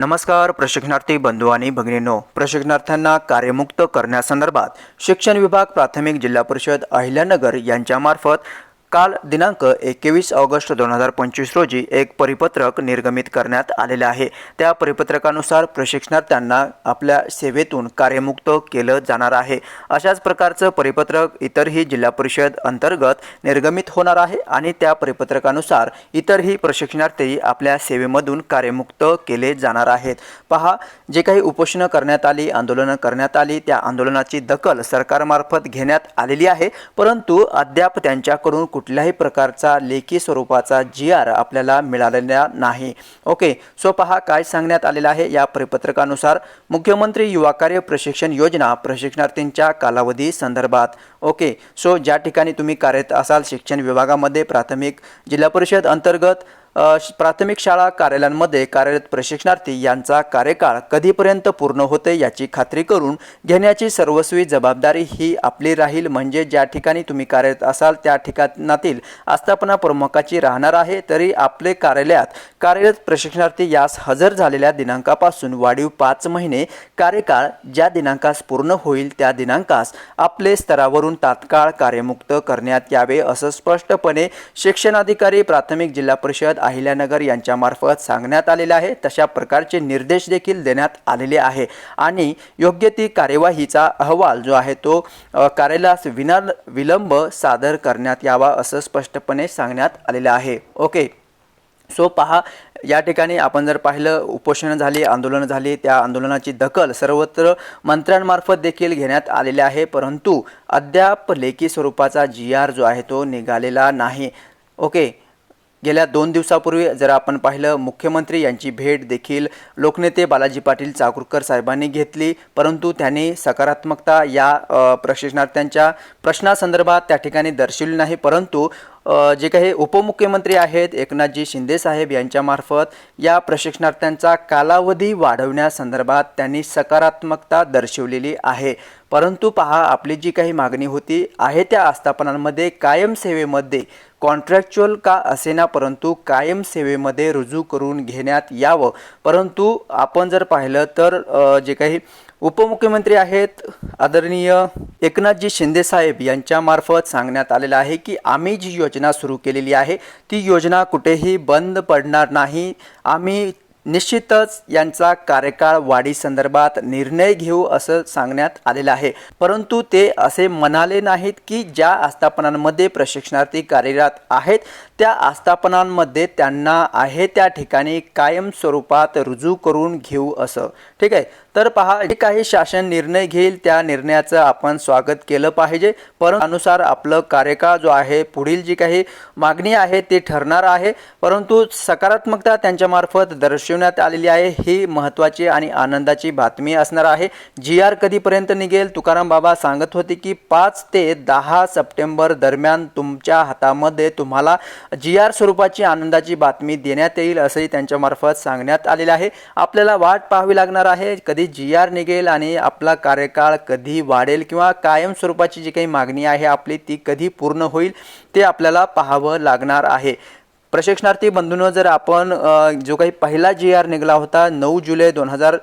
नमस्कार प्रशिक्षणार्थी बंधू आणि भगिनींनो. प्रशिक्षणार्थ्यांना कार्यमुक्त करण्यासंदर्भात शिक्षण विभाग प्राथमिक जिल्हा परिषद अहिल्यानगर यांच्यामार्फत काल दिनांक एकवीस ऑगस्ट दोन हजार पंचवीस रोजी एक परिपत्रक निर्गमित करण्यात आलेले आहे. त्या परिपत्रकानुसार प्रशिक्षणार्थ्यांना आपल्या सेवेतून कार्यमुक्त केलं जाणार आहे. अशाच प्रकारचं परिपत्रक इतरही जिल्हा परिषद अंतर्गत निर्गमित होणार आहे आणि त्या परिपत्रकानुसार इतरही प्रशिक्षणार्थी आपल्या सेवेमधून कार्यमुक्त केले जाणार आहेत. पहा जे काही उपोषणं करण्यात आली आंदोलनं करण्यात आली त्या आंदोलनाची दखल सरकारमार्फत घेण्यात आलेली आहे परंतु अद्याप त्यांच्याकडून कुठल्याही प्रकारचा लेखी स्वरूपाचा जी आर आपल्याला मिळालेला नाही. ओके सो पहा काय सांगण्यात आलेलं आहे या परिपत्रकानुसार. मुख्यमंत्री युवा कार्य प्रशिक्षण योजना प्रशिक्षणार्थींच्या कालावधी संदर्भात. ओके सो ज्या ठिकाणी तुम्ही कार्यरत असाल शिक्षण विभागामध्ये प्राथमिक जिल्हा परिषद अंतर्गत प्राथमिक शाळा कार्यालयांमध्ये कार्यरत प्रशिक्षणार्थी यांचा कार्यकाळ कधीपर्यंत पूर्ण होते याची खात्री करून घेण्याची सर्वस्वी जबाबदारी ही आपली राहील. म्हणजे ज्या ठिकाणी तुम्ही कार्यरत असाल त्या ठिकाणातील आस्थापना प्रमुखाची राहणार आहे तरी आपले कार्यालयात कार्यरत प्रशिक्षणार्थी यास हजर झालेल्या दिनांकापासून वाढीव पाच महिने कार्यकाळ ज्या दिनांकास पूर्ण होईल त्या दिनांकास आपले स्तरावरून तात्काळ कार्यमुक्त करण्यात यावे असं स्पष्टपणे शिक्षणाधिकारी प्राथमिक जिल्हा परिषद अहिल्यानगर यांच्यामार्फत सांगण्यात आलेले आहे. तशा प्रकारचे निर्देश देखील देण्यात आलेले आहे. आणि योग्य ती कार्यवाहीचा अहवाल जो आहे तो कार्यालयास विना विलंब सादर करण्यात यावा असं स्पष्टपणे सांगण्यात आलेलं आहे. ओके. सो पहा या ठिकाणी आपण जर पाहिलं उपोषणं झाली आंदोलनं झाली त्या आंदोलनाची दखल सर्वत्र मंत्र्यांमार्फत देखील घेण्यात आलेली आहे. परंतु अद्याप लेखी स्वरूपाचा जी आर जो आहे तो निघालेला नाही. ओके. गेल्या दोन दिवसापूर्वी जर आपण पाहिलं मुख्यमंत्री यांची भेट देखील लोकनेते बालाजी पाटील चाकूरकर साहेबांनी घेतली. परंतु त्यांनी सकारात्मकता या प्रशिक्षणार्थ्यांच्या प्रश्नासंदर्भात त्या ठिकाणी दर्शवली नाही. परंतु जे काही उपमुख्यमंत्री आहेत एकनाथजी शिंदे साहेब यांच्यामार्फत या प्रशिक्षणार्थ्यांचा कालावधी वाढवण्यासंदर्भात त्यांनी सकारात्मकता दर्शवलेली आहे. परंतु पहा आपली जी काही मागणी होती आहे त्या आस्थापनांमध्ये कायम सेवेमध्ये कॉन्ट्रॅक्च्युअल का असेना परंतु कायम सेवेमध्ये रुजू करून घेण्यात यावं. परंतु आपण जर पाहिलं तर जे काही उपमुख्यमंत्री आहेत आदरणीय एकनाथजी शिंदेसाहेब यांच्यामार्फत सांगण्यात आलेलं आहे की आम्ही जी योजना सुरू केलेली आहे ती योजना कुठेही बंद पडणार नाही. आम्ही निश्चितच यांचा कार्यकाळ वाढीसंदर्भात निर्णय घेऊ असं सांगण्यात आलेलं आहे. परंतु ते असे म्हणाले नाहीत की ज्या आस्थापनांमध्ये प्रशिक्षणार्थी कार्यरत आहेत त्या आस्थापनांमध्ये त्यांना आहे त्या ठिकाणी कायम स्वरूपात रुजू करून घेऊ असं. ठीक आहे? तर पहा जे काही शासन निर्णय घेईल त्या निर्णयाचं आपण स्वागत केलं पाहिजे. परंतु अनुसार आपलं कार्यकाळ जो आहे पुढील जी काही मागणी आहे ती ठरणार आहे. परंतु सकारात्मकता त्यांच्यामार्फत दर्शवण्यात आलेली आहे ही महत्त्वाची आणि आनंदाची बातमी असणार आहे. जी आर कधीपर्यंत निघेल? तुकाराम बाबा सांगत होते की पाच ते दहा सप्टेंबर दरम्यान तुमच्या हातामध्ये तुम्हाला जी आर स्वरूपाची आनंदाची बातमी देण्यात येईल असंही त्यांच्यामार्फत सांगण्यात आलेलं आहे. आपल्याला वाट पाहावी लागणार आहे. कधी जी आर निघेल आणि आपला कार्यकाळ कधी वाढेल किंवा कायम स्वरूपाची जी काही मागणी आहे आपली ती कधी पूर्ण होईल ते आपल्याला पाहावं लागणार आहे. प्रशिक्षणार्थी बंधूंनो जर आपण जो काही पहिला जी आर निघाला होता नऊ जुलै दोन हजार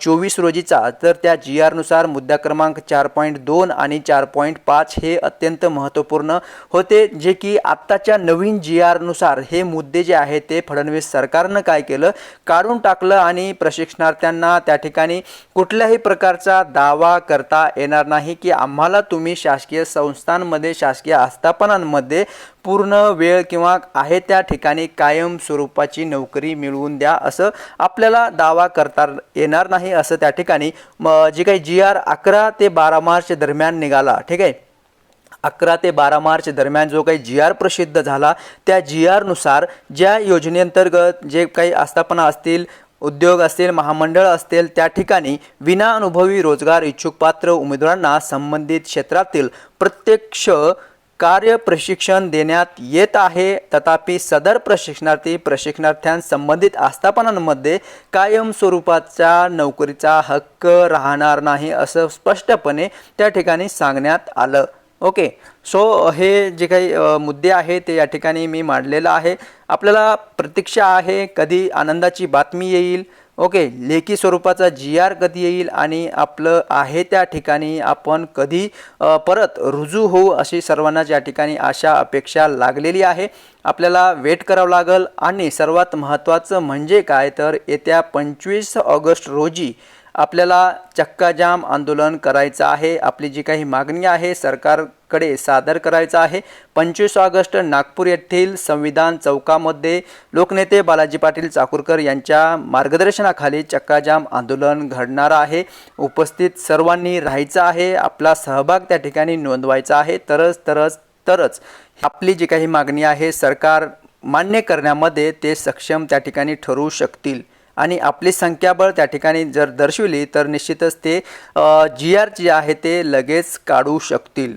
चोवीस रोजीचा तर त्या जी आरनुसार मुद्दा क्रमांक चार पॉईंट दोन आणि चार पॉईंट पाच हे अत्यंत महत्त्वपूर्ण होते जे की आत्ताच्या नवीन जी आरनुसार हे मुद्दे जे आहेत ते फडणवीस सरकारनं काय केलं? काढून टाकलं आणि प्रशिक्षणार्थ्यांना त्या ठिकाणी कुठल्याही प्रकारचा दावा करता येणार नाही की आम्हाला तुम्ही शासकीय संस्थांमध्ये शासकीय आस्थापनांमध्ये पूर्ण वेळ किंवा आहे त्या त्या ठिकाणी कायम स्वरूपाची नोकरी मिळवून द्या असं आपल्याला दावा करता येणार नाही असं त्या ठिकाणी म जे काही जी आर अकरा ते बारा मार्च दरम्यान निघाला ठीक आहे? अकरा ते बारा मार्च दरम्यान जो काही जी आर प्रसिद्ध झाला त्या जी आरनुसार ज्या योजनेअंतर्गत जे काही आस्थापना असतील उद्योग असतील महामंडळ असतील त्या ठिकाणी विनाअनुभवी रोजगार इच्छुक पात्र उमेदवारांना संबंधित क्षेत्रातील प्रत्यक्ष कार्य प्रशिक्षण देण्यात येत आहे. तथापि सदर प्रशिक्षणार्थी प्रशिक्षणार्थ्यां संबंधित आस्थापनांमध्ये कायम स्वरूपाच्या नोकरीचा हक्क राहणार नाही असं स्पष्टपणे त्या ठिकाणी सांगण्यात आलं. ओके. सो हे जे काही मुद्दे आहे ते या ठिकाणी मी मांडलेलं आहे. आपल्याला प्रतीक्षा आहे. कधी आनंदाची बातमी येईल? ओके लेखी स्वरूपाचा जी आर कधी येईल आणि आपलं आहे त्या ठिकाणी आपण कधी परत रुजू होऊ अशी सर्वांनाच या ठिकाणी आशा अपेक्षा लागलेली आहे. आपल्याला वेट करावं लागेल आणि सर्वात महत्त्वाचं म्हणजे काय तर येत्या पंचवीस ऑगस्ट रोजी आपल्याला चक्काजाम आंदोलन करायचं आहे. आपली जी काही मागणी आहे सरकार कडे सादर करायचं आहे. पंचवीस ऑगस्ट नागपूर येथील संविधान चौकामध्ये लोकनेते बालाजी पाटील चाकूरकर यांच्या मार्गदर्शनाखाली चक्काजाम आंदोलन घडणार आहे. उपस्थित सर्वांनी राहायचं आहे. आपला सहभाग त्या ठिकाणी नोंदवायचा आहे. तरच तरच तरच. आपली जी काही मागणी आहे सरकार मान्य करण्यामध्ये ते सक्षम त्या ठिकाणी ठरवू शकतील. आणि आपली संख्याबळ त्या ठिकाणी जर दर्शविली तर निश्चितच ते जी आर जे आहे ते लगेच काढू शकतील.